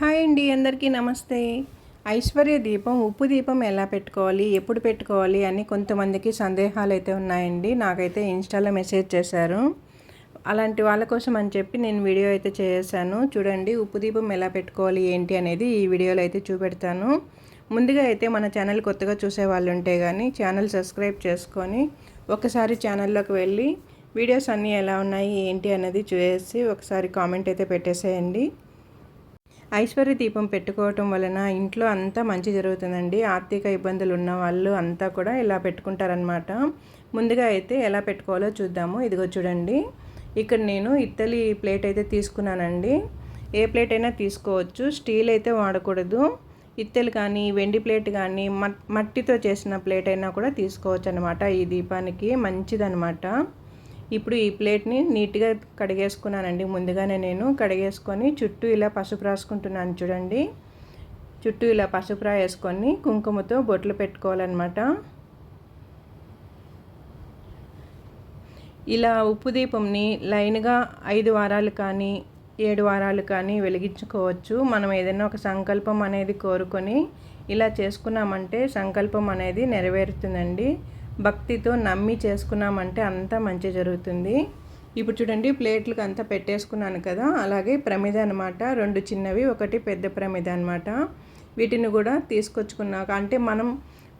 Hi అండి అందరికీ నమస్తే. ఐశ్వర్య దీపం ఉప్పు దీపం ఎలా పెట్టుకోవాలి ఎప్పుడు పెట్టుకోవాలి అని కొంతమందికి సందేహాలు అయితే ఉన్నాయండి. నాకైతే ఇన్స్టాలో మెసేజ్ చేశారు. అలాంటి వాళ్ళ కోసం అని చెప్పి నేను వీడియో అయితే చేశాను. చూడండి ఉప్పు దీపం ఎలా పెట్టుకోవాలి ఏంటి అనేది ఈ వీడియోలో అయితే చూపెడతాను. ముందుగా అయితే మన ఛానల్ కొత్తగా చూసే వాళ్ళు ఉంటే కానీ ఛానల్ సబ్స్క్రైబ్ చేసుకొని ఒకసారి ఛానల్లోకి వెళ్ళి వీడియోస్ అన్నీ ఎలా ఉన్నాయి ఏంటి అనేది చూసి ఒకసారి కామెంట్ అయితే పెట్టేసేయండి. ఐశ్వర్య దీపం పెట్టుకోవటం వలన ఇంట్లో అంతా మంచి జరుగుతుందండి. ఆర్థిక ఇబ్బందులు ఉన్న వాళ్ళు అంతా కూడా ఇలా పెట్టుకుంటారనమాట ముందుగా అయితే ఎలా పెట్టుకోవాలో చూద్దాము. ఇదిగో చూడండి. ఇక్కడ నేను ఇత్తలి ప్లేట్ అయితే తీసుకున్నానండి. ఏ ప్లేట్ అయినా తీసుకోవచ్చు. స్టీల్ అయితే వాడకూడదు. ఇత్తెలు కానీ వెండి ప్లేట్ కానీ మట్టితో చేసిన ప్లేట్ అయినా కూడా తీసుకోవచ్చు అనమాట ఈ దీపానికి. మంచిదనమాట ఇప్పుడు ఈ ప్లేట్ని నీట్గా కడిగేసుకున్నానండి. ముందుగానే నేను కడిగేసుకొని చుట్టూ ఇలా పసుపు రాసుకుంటున్నాను చూడండి. చుట్టూ ఇలా పసుపు రాయేసుకొని కుంకుమతో బొట్లు పెట్టుకోవాలన్నమాట. ఇలా ఉప్పు దీపంని లైన్గా ఐదు వారాలు కానీ ఏడు వారాలు కానీ వెలిగించుకోవచ్చు. మనం ఏదైనా ఒక సంకల్పం అనేది కోరుకొని ఇలా చేసుకున్నామంటే సంకల్పం అనేది నెరవేరుతుందండి. భక్తితో నమ్మి చేసుకున్నామంటే అంతా మంచి జరుగుతుంది. ఇప్పుడు చూడండి ప్లేట్లకు అంతా పెట్టేసుకున్నాను కదా అలాగే ప్రమిద అనమాట రెండు చిన్నవి ఒకటి పెద్ద ప్రమిద అనమాట వీటిని కూడా తీసుకొచ్చుకున్నాక అంటే మనం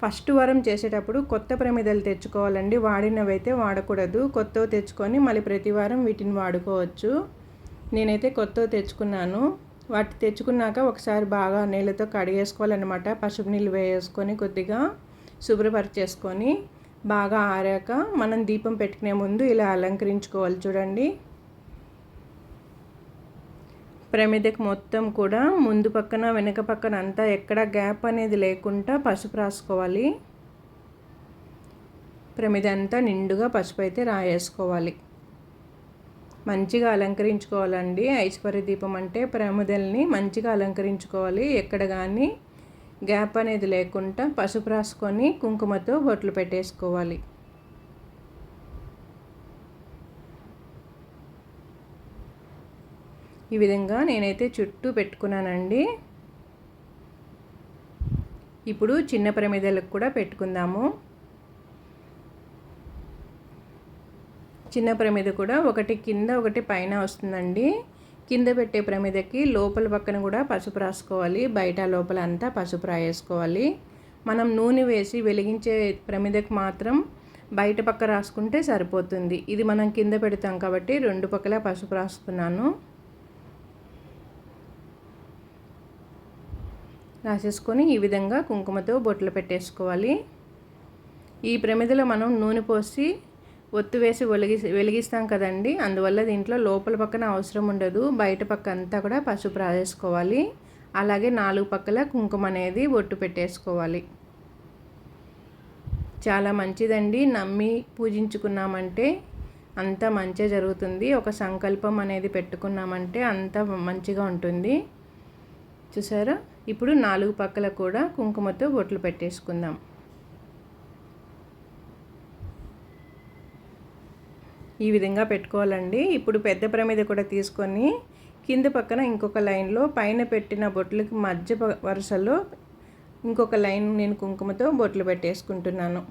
ఫస్ట్ వారం చేసేటప్పుడు కొత్త ప్రమిదలు తెచ్చుకోవాలండి. వాడినవి అయితే వాడకూడదు. కొత్తవి తెచ్చుకొని మళ్ళీ ప్రతి వారం వీటిని వాడుకోవచ్చు. నేనైతే కొత్తవి తెచ్చుకున్నాను. వాటి తెచ్చుకున్నాక ఒకసారి బాగా నీళ్ళతో కడిగేసుకోవాలన్నమాట. పసుపు నీళ్ళు వేసుకొని కొద్దిగా శుభ్రపరిచేసుకొని బాగా ఆరాక మనం దీపం పెట్టుకునే ముందు ఇలా అలంకరించుకోవాలి చూడండి. ప్రమిదకి మొత్తం కూడా ముందు పక్కన వెనక పక్కన అంతా ఎక్కడ గ్యాప్ అనేది లేకుండా పసుపు రాసుకోవాలి. ప్రమిద అంతా నిండుగా పసుపు అయితే రాయేసుకోవాలి. మంచిగా అలంకరించుకోవాలండి. ఐశ్వర్య దీపం అంటే ప్రమిదల్ని మంచిగా అలంకరించుకోవాలి. ఎక్కడ కానీ గ్యాప్ అనేది లేకుండా పసుపు రాసుకొని కుంకుమతో బొట్లు పెట్టేసుకోవాలి. ఈ విధంగా నేనైతే చుట్టూ పెట్టుకున్నానండి. ఇప్పుడు చిన్న ప్రమిదలకు కూడా పెట్టుకుందాము. చిన్న ప్రమిద కూడా ఒకటి కింద ఒకటి పైన వస్తుందండి. కింద పెట్టే ప్రమిదకి లోపల పక్కన కూడా పసుపు రాసుకోవాలి. బయట లోపల అంతా పసుపు రాయేసుకోవాలి. మనం నూనె వేసి వెలిగించే ప్రమిదకి మాత్రం బయట పక్క రాసుకుంటే సరిపోతుంది. ఇది మనం కింద పెడతాం కాబట్టి రెండు పక్కల పసుపు రాసుకున్నాను. రాసేసుకొని ఈ విధంగా కుంకుమతో బొట్లు పెట్టేసుకోవాలి. ఈ ప్రమిదలో మనం నూనె పోసి ఒత్తు వేసి వెలిగి వెలిగిస్తాం కదండి. అందువల్ల దీంట్లో లోపల పక్కన అవసరం ఉండదు. బయట పక్క అంతా కూడా పసుపు రాసేసుకోవాలి. అలాగే నాలుగు పక్కల కుంకుమ అనేది బొట్టు పెట్టేసుకోవాలి. చాలా మంచిదండి. నమ్మి పూజించుకున్నామంటే అంత మంచిగా జరుగుతుంది. ఒక సంకల్పం అనేది పెట్టుకున్నామంటే అంత మంచిగా ఉంటుంది. చూసారా? ఇప్పుడు నాలుగు పక్కల కూడా కుంకుమతో బొట్లు పెట్టేసుకుందాం. ఈ విధంగా పెట్టుకోవాలండి. ఇప్పుడు పెద్ద ప్రమిద కూడా తీసుకొని కింద పక్కన ఇంకొక లైన్లో పైన పెట్టిన బొట్లకి మధ్య వరుసలో ఇంకొక లైన్ నేను కుంకుమతో బొట్లు పెట్టేసుకుంటున్నాను.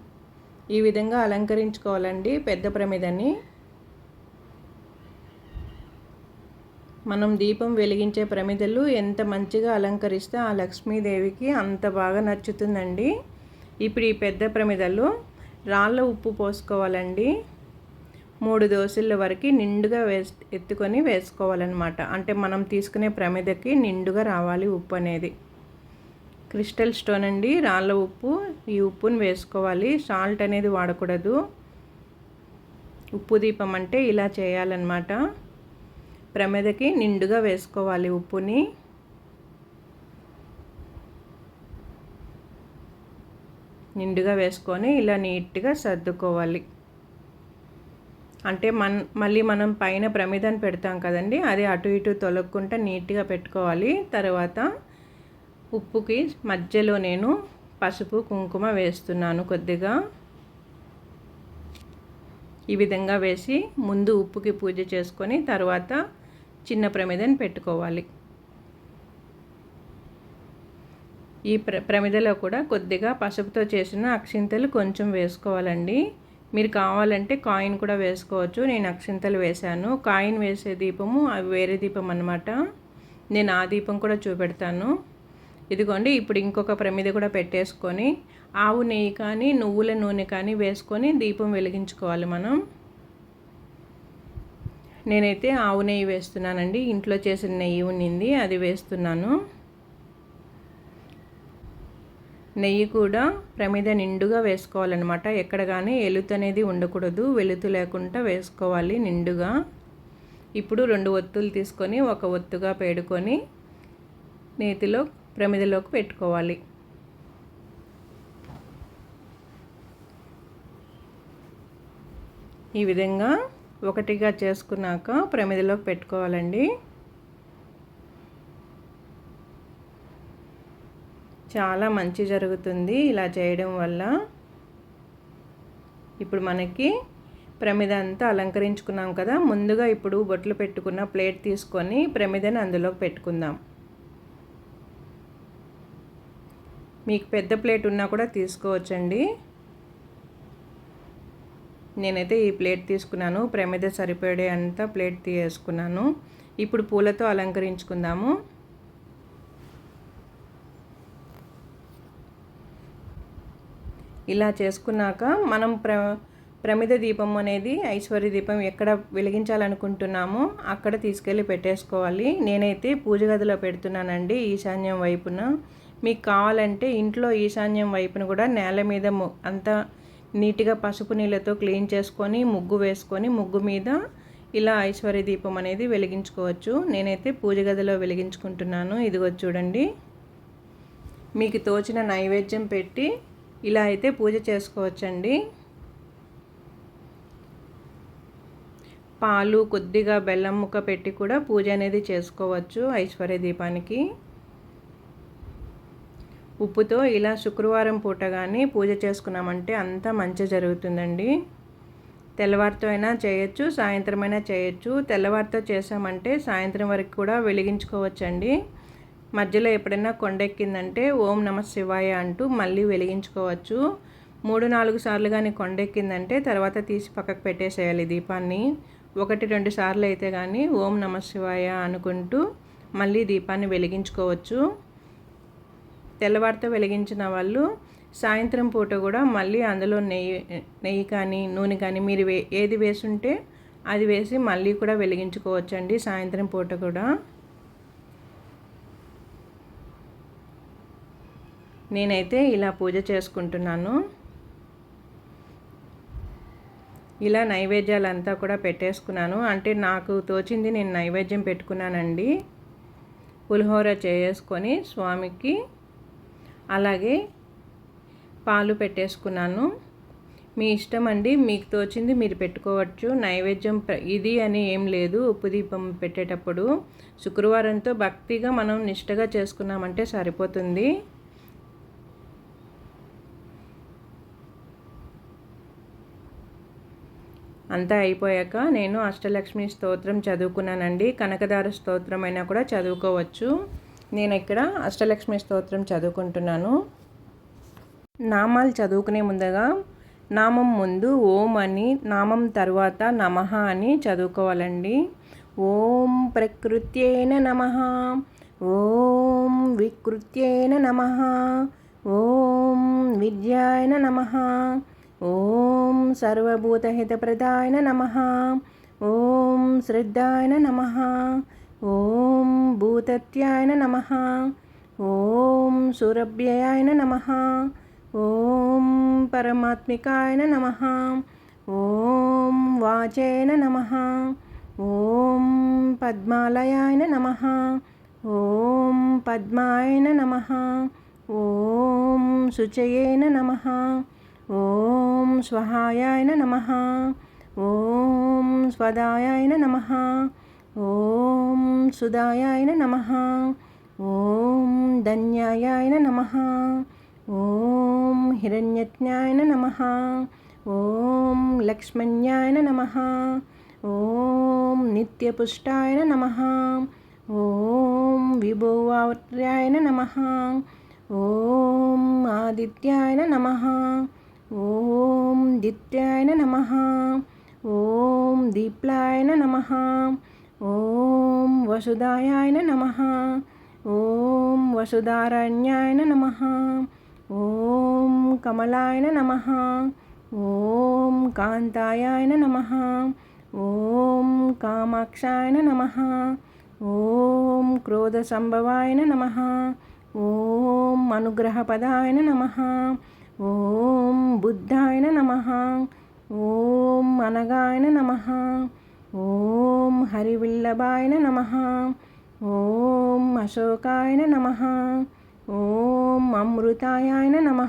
ఈ విధంగా అలంకరించుకోవాలండి పెద్ద ప్రమిదని మనం దీపం వెలిగించే ప్రమిదలు ఎంత మంచిగా అలంకరిస్తే ఆ లక్ష్మీదేవికి అంత బాగా నచ్చుతుందండి. ఇప్పుడు ఈ పెద్ద ప్రమిదలు రాళ్ళ ఉప్పు పోసుకోవాలండి. మూడు దోశల వరకు నిండుగా వేస్ ఎత్తుకొని వేసుకోవాలన్నమాట. అంటే మనం తీసుకునే ప్రమిదకి నిండుగా రావాలి ఉప్పు అనేది. క్రిస్టల్ స్టోన్ అండి. రాళ్ళ ఉప్పు. ఈ ఉప్పుని వేసుకోవాలి. సాల్ట్ అనేది వాడకూడదు. ఉప్పు దీపం అంటే ఇలా చేయాలన్నమాట. ప్రమిదకి నిండుగా వేసుకోవాలి ఉప్పుని. నిండుగా వేసుకొని ఇలా నీట్గా సర్దుకోవాలి. అంటే మన మళ్ళీ మనం పైన ప్రమిదను పెడతాం కదండి అది అటు ఇటు తొలగకుండా నీట్గా పెట్టుకోవాలి. తర్వాత ఉప్పుకి మధ్యలో నేను పసుపు కుంకుమ వేస్తున్నాను కొద్దిగా. ఈ విధంగా వేసి ముందు ఉప్పుకి పూజ చేసుకొని తర్వాత చిన్న ప్రమిదని పెట్టుకోవాలి. ఈ ప్ర ప్రమిదలో కూడా కొద్దిగా పసుపుతో చేసిన అక్షింతలు కొంచెం వేసుకోవాలండి. మీరు కావాలంటే కాయిన్ కూడా వేసుకోవచ్చు. నేను అక్షింతలు వేశాను. కాయిన్ వేసే దీపము అవి వేరే దీపం అనమాట నేను ఆ దీపం కూడా చూపెడతాను. ఇదిగోండి ఇప్పుడు ఇంకొక ప్రమిద కూడా పెట్టేసుకొని ఆవు నెయ్యి కానీ నువ్వుల నూనె కానీ వేసుకొని దీపం వెలిగించుకోవాలి మనం. నేనైతే ఆవు నెయ్యి వేస్తున్నానండి. ఇంట్లో చేసిన నెయ్యి ఉన్నింది అది వేస్తున్నాను. నెయ్యి కూడా ప్రమిద నిండుగా వేసుకోవాలన్నమాట. ఎక్కడ కానీ ఎలుతు అనేది ఉండకూడదు. వెలుతు లేకుండా వేసుకోవాలి నిండుగా. ఇప్పుడు రెండు ఒత్తులు తీసుకొని ఒక ఒత్తుగా పేడుకొని నేతిలో ప్రమిదలోకి పెట్టుకోవాలి. ఈ విధంగా ఒకటిగా చేసుకున్నాక ప్రమిదలోకి పెట్టుకోవాలండి. చాలా మంచి జరుగుతుంది ఇలా చేయడం వల్ల. ఇప్పుడు మనకి ప్రమిద అంతా అలంకరించుకున్నాం కదా ముందుగా ఇప్పుడు బొట్లు పెట్టుకున్న ప్లేట్ తీసుకొని ప్రమిదని అందులో పెట్టుకుందాం. మీకు పెద్ద ప్లేట్ ఉన్నా కూడా తీసుకోవచ్చండి. నేనైతే ఈ ప్లేట్ తీసుకున్నాను ప్రమిద సరిపడే అంతా ప్లేట్ తీసుకున్నాను. ఇప్పుడు పూలతో అలంకరించుకుందాము. ఇలా చేసుకున్నాక మనం ప్ర ప్రమిద దీపం అనేది ఐశ్వర్య దీపం ఎక్కడ వెలిగించాలనుకుంటున్నామో అక్కడ తీసుకెళ్ళి పెట్టేసుకోవాలి. నేనైతే పూజ గదిలో పెడుతున్నానండి ఈశాన్యం వైపున. మీకు కావాలంటే ఇంట్లో ఈశాన్యం వైపున కూడా నేల మీద అంతా నీట్గా పసుపు నీళ్ళతో క్లీన్ చేసుకొని ముగ్గు వేసుకొని ముగ్గు మీద ఇలా ఐశ్వర్య దీపం అనేది వెలిగించుకోవచ్చు. నేనైతే పూజ గదిలో వెలిగించుకుంటున్నాను. ఇదిగో చూడండి. మీకు తోచిన నైవేద్యం పెట్టి ఇలా అయితే పూజ చేసుకోవచ్చండి. పాలు కొద్దిగా బెల్లం ముక్క పెట్టి కూడా పూజ అనేది చేసుకోవచ్చు ఐశ్వర్య దీపానికి. ఉప్పుతో ఇలా శుక్రవారం పూట కానీ పూజ చేసుకున్నామంటే అంతా మంచి జరుగుతుందండి. తెల్లవారితో అయినా చేయొచ్చు సాయంత్రం అయినా చేయొచ్చు. తెల్లవారితో చేసామంటే సాయంత్రం వరకు కూడా వెలిగించుకోవచ్చండి. మధ్యలో ఎప్పుడైనా కొండెక్కిందంటే ఓం నమ శివాయ అంటూ మళ్ళీ వెలిగించుకోవచ్చు. మూడు నాలుగు సార్లు కానీ కొండెక్కిందంటే తర్వాత తీసి పక్కకు పెట్టేసేయాలి దీపాన్ని. ఒకటి రెండు సార్లు అయితే కానీ ఓం నమ శివాయ అనుకుంటూ మళ్ళీ దీపాన్ని వెలిగించుకోవచ్చు. తెల్లవారితో వెలిగించిన వాళ్ళు సాయంత్రం పూట కూడా మళ్ళీ అందులో నెయ్యి నెయ్యి కానీ నూనె కానీ మీరు వే ఏది వేసుంటే అది వేసి మళ్ళీ కూడా వెలిగించుకోవచ్చండి సాయంత్రం పూట కూడా. నేనైతే ఇలా పూజ చేసుకుంటున్నాను. ఇలా నైవేద్యాలంతా కూడా పెట్టేసుకున్నాను. అంటే నాకు తోచింది నేను నైవేద్యం పెట్టుకున్నానండి. పులిహోర చేసుకొని స్వామికి అలాగే పాలు పెట్టేసుకున్నాను. మీ ఇష్టం అండి మీకు తోచింది మీరు పెట్టుకోవచ్చు. నైవేద్యం ఇది అని ఏం లేదు ఉప్పు దీపం పెట్టేటప్పుడు. శుక్రవారంతో భక్తిగా మనం నిష్టగా చేసుకున్నామంటే సరిపోతుంది. అంతా అయిపోయాక నేను అష్టలక్ష్మి స్తోత్రం చదువుకున్నానండి. కనకదార స్తోత్రం అయినా కూడా చదువుకోవచ్చు. నేను ఇక్కడ అష్టలక్ష్మి స్తోత్రం చదువుకుంటున్నాను. నామాలు చదువుకునే ముందుగా నామం ముందు ఓం అని నామం తర్వాత నమః అని చదువుకోవాలండి. ఓం ప్రకృత్యేన నమ ఓం వికృత్యేన నమ ఓం విద్యాయన నమ ఓం సర్వభూతహితప్రదాయన నమ. ఓం శ్రద్ధాయన నమ. ఓం భూతత్యాయన నమ. ఓం సురభ్యయాయన నమ. ఓం పరమాత్మికాయన నమ. ఓం వాచేన నమ. ఓం పద్మాలయాయన నమ. ఓం పద్మాయన నమ. ఓం శుచయేన నమ. ఓం స్వహాయాయ నమ. ఓం స్వదాయాయ నమ. ఓం సుదాయాయ నమ. ఓం ధన్యాయాయ నమ. ఓం హిరణ్యజ్ఞాయ నమ. ఓం లక్ష్మణ్యాయ నమ. ఓం నిత్యపుష్టాయ నమ. ఓం విభోవార్యాయ నమ. ఓం ఆదిత్యాయ నమ. ఓం దిత్యాయ నమ. ఓం దీప్లాయ నమ. ఓం వసుదాయాయ నమ. ఓం వసుధారణ్యాయ నమ. ఓం కమలాయ నమ. ఓం కాంతాయాయ నమ. ఓం కామాక్షాయ నమ. ఓం క్రోధసంభవాయ నమ. ఓం అనుగ్రహపదాయ నమ. ఓం బుద్ధాయ నమ ఓం అనగాయ నమ ఓం హరివిల్లభాయ నమ ఓం అశోకాయ నమ ఓం అమృతాయ నమ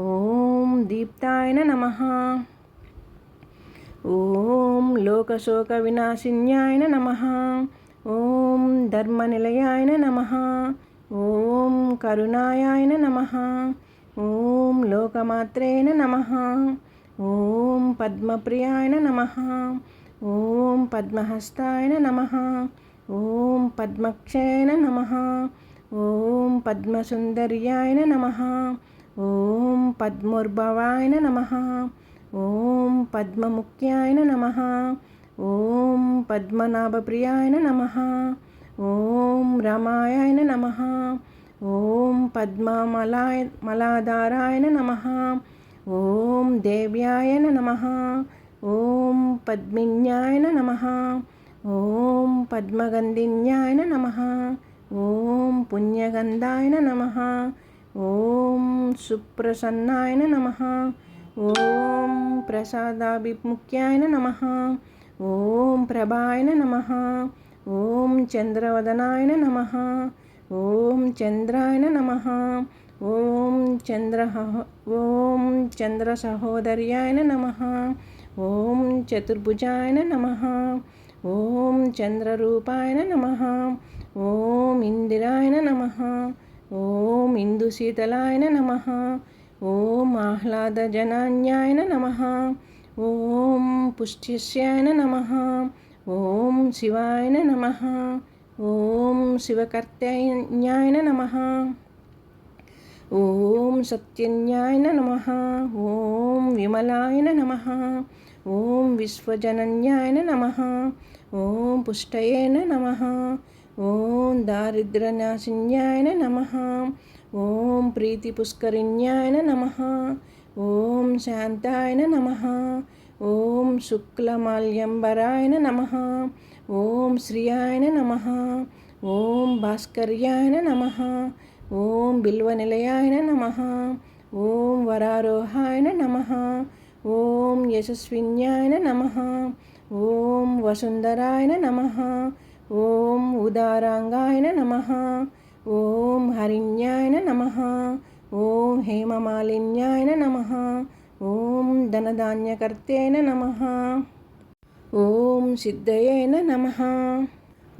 ఓం దీప్తాయ నమ ఓం లోకశోక వినాశిన్యాయ నమ ఓం ధర్మనిలయాయ నమ ఓం కరుణాయాయ నమ ఓం లోకమాత్రేణ నమ. ఓం పద్మప్రియాయన నమ. ఓం పద్మహస్తాయన నమ. ఓం పద్మక్షయన నమ. ఓం పద్మసుందర్యాయన నమ. ఓం పద్మోర్భవాయన నమ. ఓం పద్మముఖ్యాయన నమ. ఓం పద్మనాభప్రియాయన నమ. ఓం రమాయాయ నమ. ఓం పద్మామలాయ మలాధారాయణ నమ. ఓం దేవ్యాయన నమ. ఓం పద్మిన్యాయన నమ. ఓం పద్మగంధిన్యాయన నమ. ఓం పుణ్యగంధాయన నమ. ఓం సుప్రసన్నాయన నమ. ఓం ప్రసాదాభిముఖ్యాయన నమ. ఓం ప్రభాయన నమ. ఓం చంద్రవదనాయన నమ. ఓం చంద్రాయన నమ. ఓం చంద్ర ఓం చంద్ర సహోదర్యాయన నమ. ఓం చతుర్భుజాయన నమ. ఓం చంద్రరూపాయన నమ. ఓం ఇందిరాయన నమ. ఓం ఇందుశీతలాయన నమ. ఓం ఆహ్లాదజనాన్యాయన నమ. ఓం పుష్టిస్యాయ నమ. ఓం శివాయన నమ. ఓం శివకర్తన్యాయ నమ. ఓం సత్యన్యాయ నమ. ఓం విమలాయ నమ. ఓం విశ్వజనన్యాయ నమ. ఓం పుష్టయేన నమ. ఓం దారిద్ర్యనాశిన్యాయ నమ. ఓం ప్రీతిపుష్కరిణ్యాయ నమ. ఓం శాంతాయన నమ. ఓం శుక్లమాల్యంబరాయ నమ. ఓం శ్రీయాయన నమ. ఓం భాస్కర్యాయన నమ. ఓం బిల్వనిలయాయ నమ. ఓం వరారోహాయన నమ. ఓం యశస్విన్యాయన నమ. ఓం వసుంధరాయన నమ. ఓం ఉదారాంగాయన నమ. ఓం హరిణ్యాయన నమ. ఓం హేమమాలిన్యాయన నమ. ఓం ధనధాన్యకర్తేన నమ. ఓం సిద్ధయైన నమ.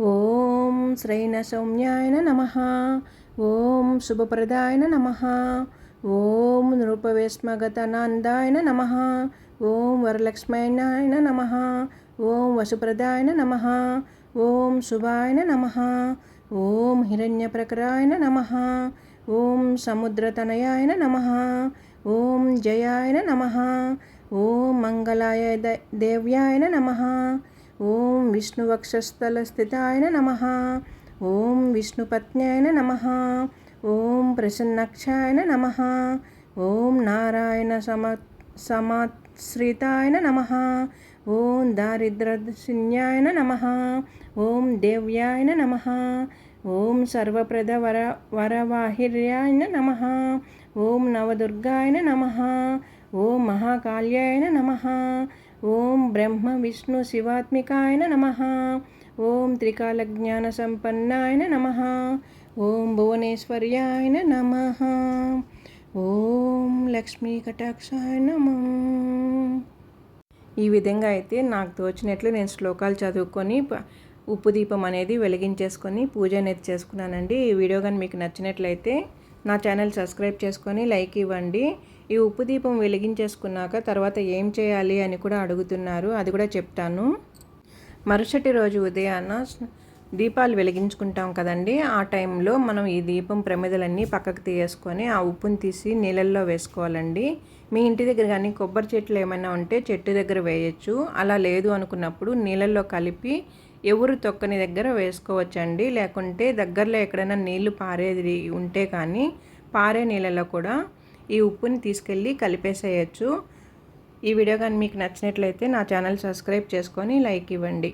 ఓం శ్రైన సౌమ్యాయన నమ. ఓం శుభప్రదాయన నమ. ఓం నృపవేష్మగతనందాయన నమ. ఓం వరలక్ష్మణాయ నమ. ఓం వసుప్రదాయన నమ. ఓం శుభాయన నమ. ఓం హిరణ్యప్రకరాయన నమ. ఓం సముద్రతనయాయన నమ. ఓం జయాయన నమ. ఓం మంగళాయ దేవ్యాయ నమ. ఓం విష్ణువక్షస్థలస్థితాయ నమ. ఓం విష్ణుపత్న్యాయ నమ. ఓం ప్రసన్నక్షాయ నమ. ఓం నారాయణ సమ సమాశ్రితాయ నమ. ఓం దారిద్ర్యశూన్యాయ నమ. ఓం దేవ్యాయ నమ. ఓం సర్వప్రద వర వరవాహిర్యాయ నమ. ఓం నవదుర్గాయ నమ. ఓం మహాకాళ్యాయన నమ. ఓం బ్రహ్మ విష్ణు శివాత్మికాయ నమ. ఓం త్రికాలజ్ఞానసంపన్నాయ నమ. ఓం భువనేశ్వర్యాయ నమ. ఓం లక్ష్మీ కటాక్షాయ నమ. ఈ విధంగా అయితే నాకు తోచినట్లు నేను శ్లోకాలు చదువుకొని ఉప్పు దీపం అనేది వెలిగించేసుకొని పూజ అనేది చేసుకున్నానండి. ఈ వీడియో కానీ మీకు నచ్చినట్లయితే నా ఛానల్ సబ్స్క్రైబ్ చేసుకొని లైక్ ఇవ్వండి. ఈ ఉప్పు దీపం వెలిగించేసుకున్నాక తర్వాత ఏం చేయాలి అని కూడా అడుగుతున్నారు. అది కూడా చెప్తాను. మరుసటి రోజు ఉదయాన్న దీపాలు వెలిగించుకుంటాం కదండి. ఆ టైంలో మనం ఈ దీపం ప్రమిదలన్నీ పక్కకు తీయేసుకొని ఆ ఉప్పుని తీసి నీళ్ళల్లో వేసుకోవాలండి. మీ ఇంటి దగ్గర కానీ కొబ్బరి చెట్లు ఏమైనా ఉంటే చెట్టు దగ్గర వేయచ్చు. అలా లేదు అనుకున్నప్పుడు నీళ్ళల్లో కలిపి ఎవరు తొక్కని దగ్గర వేసుకోవచ్చండి. లేకుంటే దగ్గరలో ఎక్కడైనా నీళ్ళు పారేది ఉంటే కానీ పారే నీళ్ళలో కూడా ఈ ఉప్పుని తీసుకెళ్ళి కలిపేసేయచ్చు. ఈ వీడియో కానీ మీకు నచ్చినట్లయితే నా ఛానల్ సబ్స్క్రైబ్ చేసుకొని లైక్ ఇవ్వండి.